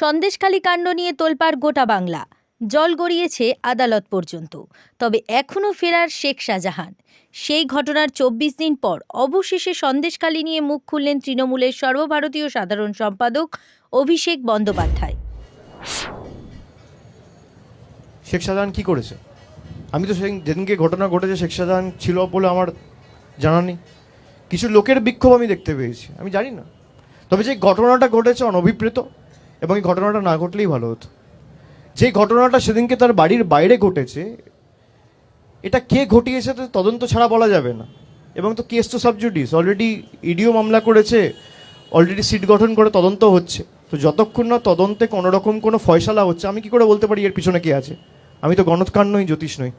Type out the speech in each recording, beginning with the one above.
সন্দেশখালী কাণ্ড নিয়ে তোলপাড় গোটা বাংলা। জল গড়িয়েছে আদালত পর্যন্ত। তবে এখনও ফেরার শেখ শাহজাহান। সেই ঘটনার চব্বিশ দিন পর অবশেষে সন্দেশখালী নিয়ে মুখ খুললেন তৃণমূলের সর্বভারতীয় সাধারণ সম্পাদক অভিষেক বন্দ্যোপাধ্যায়। শেখ শাহজাহান কী করেছে? আমি তো যেদিনকে ঘটনা ঘটেছে, শেখ শাহজাহান ছিল বলে আমার জানা নেই। কিছু লোকের বিক্ষোভ আমি দেখতে পেয়েছি, আমি জানি না। তবে যে ঘটনাটা ঘটেছে অনভিপ্রেত এবং এই ঘটনাটা না ঘটলেই ভালো হতো। যে ঘটনাটা সেদিনকে তার বাড়ির বাইরে ঘটেছে, এটা কে ঘটিয়েছে তো তদন্ত ছাড়া বলা যাবে না। এবং তো কেস তো সাবজুডিস অলরেডি ইডিও মামলা করেছে অলরেডি সিট গঠন করে তদন্ত হচ্ছে। তো যতক্ষণ না তদন্তে কোনো রকম কোনো ফয়সালা হচ্ছে, আমি কি করে বলতে পারি এর পিছনে কে আছে? আমি তো গণৎকার নই, জ্যোতিষ নই।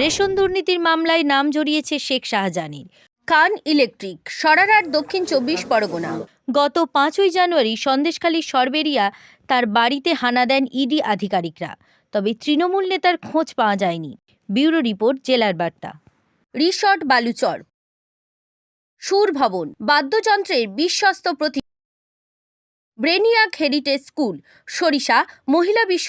রেশন দুর্নীতির মামলায় নাম জড়িয়েছে শেখ শাহজাহানের খান ইলেকট্রিক সরারহাট দক্ষিণ চব্বিশ পরগনা। গত পাঁচই জানুয়ারি সন্দেশখালী সরবেরিয়া তার বাড়িতে হানা দেন ইডি আধিকারিকরা। তবে তৃণমূল নেতার খোঁজ পাওয়া যায়নি। ব্যুরো রিপোর্ট, জেলার বার্তা। রিসর্ট বালুচর। সুর ভবন। বাদ্যযন্ত্রের বিশ্বস্ত প্রতি ব্রেনিয়াক হেরিটেজ স্কুল, সরিষা, মহিলা বিশ্ব